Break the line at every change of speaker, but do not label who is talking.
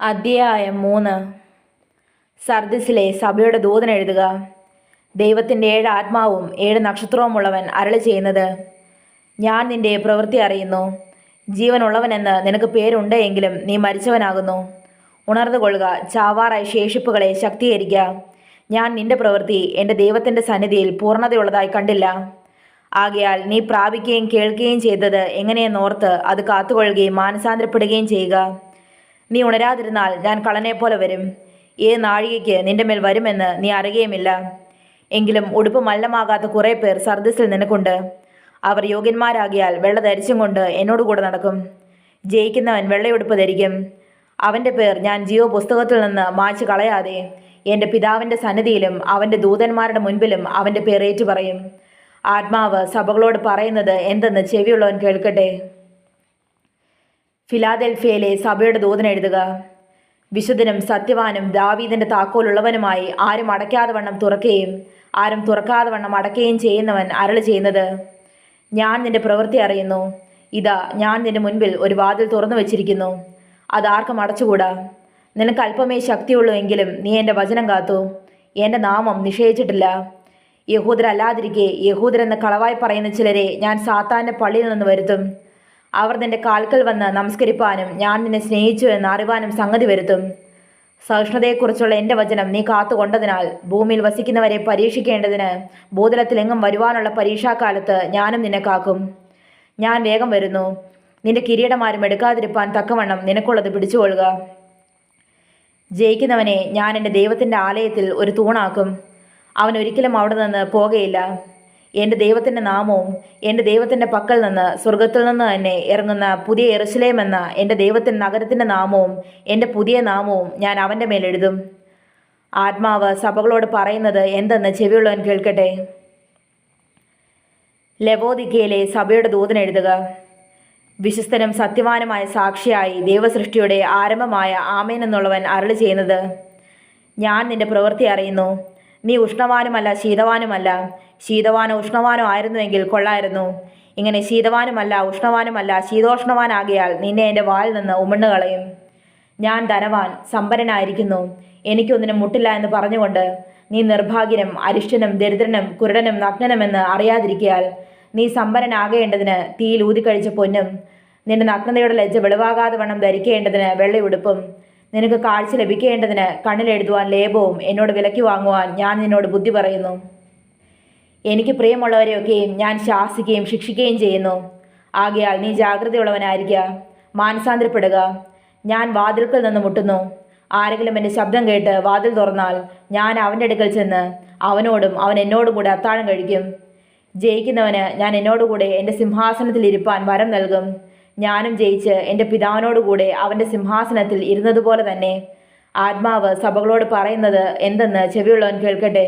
അധ്യായം മൂന്ന്. സർദിസിലെ സഭയുടെ ദൂതൻ എഴുതുക ദൈവത്തിന്റെ ഏഴ് ആത്മാവും ഏഴ് നക്ഷത്രവുമുള്ളവൻ അരളി ചെയ്യുന്നത്. ഞാൻ നിന്റെ പ്രവൃത്തി അറിയുന്നു. ജീവനുള്ളവനെന്ന് നിനക്ക് പേരുണ്ട് എങ്കിലും നീ മരിച്ചവനാകുന്നു. ഉണർന്നു കൊള്ളുക ചാവാറായ ശേഷിപ്പുകളെ ശക്തീകരിക്കുക. ഞാൻ നിന്റെ പ്രവൃത്തി എന്റെ ദൈവത്തിന്റെ സന്നിധിയിൽ പൂർണതയുള്ളതായി കണ്ടില്ല. ആകയാൽ നീ പ്രാപിക്കുകയും കേൾക്കുകയും ചെയ്തത് എങ്ങനെയെന്നോർത്ത് അത് കാത്തുകൊള്ളുകയും മാനസാന്തരപ്പെടുകയും ചെയ്യുക. നീ ഉണരാതിരുന്നാൽ ഞാൻ കളനെ പോലെ വരും. ഏ നാഴികയ്ക്ക് നിന്റെ മേൽ വരുമെന്ന് നീ അറിയുകയുമില്ല. എങ്കിലും ഉടുപ്പ് മല്ലമാകാത്ത കുറേ പേർ സർദസിൽ നിനക്കുണ്ട്. അവർ യോഗ്യന്മാരാകിയാൽ വെള്ള ധരിച്ചും കൊണ്ട് എന്നോട് കൂടെ നടക്കും. ജയിക്കുന്നവൻ വെള്ളയുടുപ്പ് ധരിക്കും. അവന്റെ പേർ ഞാൻ ജിയോ പുസ്തകത്തിൽ നിന്ന് മായ്ച്ചു കളയാതെ എന്റെ പിതാവിന്റെ സന്നിധിയിലും അവന്റെ ദൂതന്മാരുടെ മുൻപിലും അവന്റെ പേർ ഏറ്റുപറയും ആത്മാവ് സഭകളോട് പറയുന്നത് എന്തെന്ന് ചെവിയുള്ളവൻ കേൾക്കട്ടെ. ഫിലാദൽഫിയയിലെ സഭയുടെ ദൂതന എഴുതുക. വിശുദ്ധനും സത്യവാനും ദാവീദിന്റെ താക്കോലുള്ളവനുമായി ആരും അടയ്ക്കാതെ വണ്ണം തുറക്കുകയും ആരും തുറക്കാതെ വണ്ണം അടയ്ക്കുകയും ചെയ്യുന്നവൻ അരളി ചെയ്യുന്നത്. ഞാൻ നിന്റെ പ്രവൃത്തി അറിയുന്നു. ഇതാ ഞാൻ നിന്റെ മുൻപിൽ ഒരു വാതിൽ തുറന്നു വച്ചിരിക്കുന്നു. അതാർക്കും അടച്ചുകൂടാ. നിനക്ക് അല്പമേ ശക്തിയുള്ളൂ എങ്കിലും നീ എന്റെ വചനം കാത്തു. എന്റെ നാമം നിഷേധിച്ചിട്ടില്ല. യഹൂദരല്ലാതിരിക്കെ യഹൂദരെന്ന് കളവായി പറയുന്ന ചിലരെ ഞാൻ സാത്താന്റെ പള്ളിയിൽ നിന്ന് വരുത്തും. അവർ നിന്റെ കാൽക്കൽ വന്ന് നമസ്കരിപ്പാനും ഞാൻ നിന്നെ സ്നേഹിച്ചു എന്ന് അറിവാനും സംഗതി വരുത്തും. സഹിഷ്ണുതയെക്കുറിച്ചുള്ള എന്റെ വചനം നീ കാത്തുകൊണ്ടതിനാൽ ഭൂമിയിൽ വസിക്കുന്നവരെ പരീക്ഷിക്കേണ്ടതിന് ഭൂതലത്തിലെങ്ങും വരുവാനുള്ള പരീക്ഷാക്കാലത്ത് ഞാനും നിന്നെ കാക്കും. ഞാൻ വേഗം വരുന്നു. നിന്റെ കിരീടമാരും എടുക്കാതിരിപ്പാൻ തക്കവണ്ണം നിനക്കുള്ളത് പിടിച്ചുകൊള്ളുക. ജയിക്കുന്നവനെ ഞാൻ എന്റെ ദൈവത്തിന്റെ ആലയത്തിൽ ഒരു തൂണാക്കും. അവൻ ഒരിക്കലും അവിടെ നിന്ന് പോകുകയില്ല എന്റെ ദൈവത്തിന്റെ നാമവും എന്റെ ദൈവത്തിന്റെ പക്കൽ നിന്ന് സ്വർഗത്തിൽ നിന്ന് തന്നെ ഇറങ്ങുന്ന പുതിയ എറുസലേം എന്ന എന്റെ ദൈവത്തിന്റെ നഗരത്തിന്റെ നാമവും എന്റെ പുതിയ നാമവും ഞാൻ അവന്റെ മേലെഴുതും ആത്മാവ് സഭകളോട് പറയുന്നത് എന്തെന്ന് ചെവിയുള്ളവൻ കേൾക്കട്ടെ? ലവോദിക്കയിലെ സഭയുടെ ദൂതനെഴുതുക വിശ്വസ്തനും സത്യവാനുമായ സാക്ഷിയായി ദൈവസൃഷ്ടിയുടെ ആരംഭമായ ആമേൻ എന്നുള്ളവൻ അരളി ചെയ്യുന്നത് ഞാൻ നിന്റെ പ്രവൃത്തി അറിയുന്നു. നീ ഉഷ്ണവാനുമല്ല ശീതവാനുമല്ല. ശീതവാനോ ഉഷ്ണവാനോ ആയിരുന്നുവെങ്കിൽ കൊള്ളായിരുന്നു. ഇങ്ങനെ ശീതവാനുമല്ല ഉഷ്ണവാനുമല്ല ശീതോഷ്ണവാനാകിയാൽ നിന്നെ എന്റെ വായിൽ നിന്ന് ഉമിണ്ണു കളയും. ഞാൻ ധനവാൻ സമ്പന്നനായിരിക്കുന്നു. എനിക്കൊന്നിനും മുട്ടില്ല എന്ന് പറഞ്ഞുകൊണ്ട് നീ നിർഭാഗ്യനും അരിഷ്ടനും ദരിദ്രനും കുരുടനും നഗ്നനുമെന്ന് അറിയാതിരിക്കയാൽ നീ സമ്പന്നനാകേണ്ടതിന് തീയിൽ ഊതിക്കഴിച്ച പൊന്നും നിന്റെ നഗ്നതയുടെ ലജ്ജ വെളിവാകാതെ വണ്ണം ധരിക്കേണ്ടതിന് വെള്ളയുടുപ്പും നിനക്ക് കാഴ്ച ലഭിക്കേണ്ടതിന് കണ്ണിലെഴുതുവാൻ ലേപവും എന്നോട് വിലക്കി വാങ്ങുവാൻ ഞാൻ നിന്നോട് ബുദ്ധി പറയുന്നു. എനിക്ക് പ്രിയമുള്ളവരെയൊക്കെയും ഞാൻ ശാസിക്കുകയും ശിക്ഷിക്കുകയും ചെയ്യുന്നു. ആകയാൽ നീ ജാഗ്രതയുള്ളവനായിരിക്കുക മാനസാന്തരപ്പെടുക. ഞാൻ വാതിൽക്കൽ നിന്ന് മുട്ടുന്നു. ആരെങ്കിലും എന്റെ ശബ്ദം കേട്ട് വാതിൽ തുറന്നാൽ ഞാൻ അവന്റെ അടുക്കൽ ചെന്ന് അവനോടും അവൻ എന്നോടും കൂടെ അത്താഴം കഴിക്കും. ജയിക്കുന്നവന് ഞാൻ എന്നോടുകൂടെ എന്റെ സിംഹാസനത്തിൽ ഇരിപ്പാൻ വരം നൽകും. ഞാനും ജയിച്ച് എന്റെ പിതാവിനോടുകൂടെ അവന്റെ സിംഹാസനത്തിൽ ഇരുന്നതുപോലെ തന്നെ ആത്മാവ് സഭകളോട് പറയുന്നത് എന്തെന്ന് ചെവിയുള്ളവൻ കേൾക്കട്ടെ?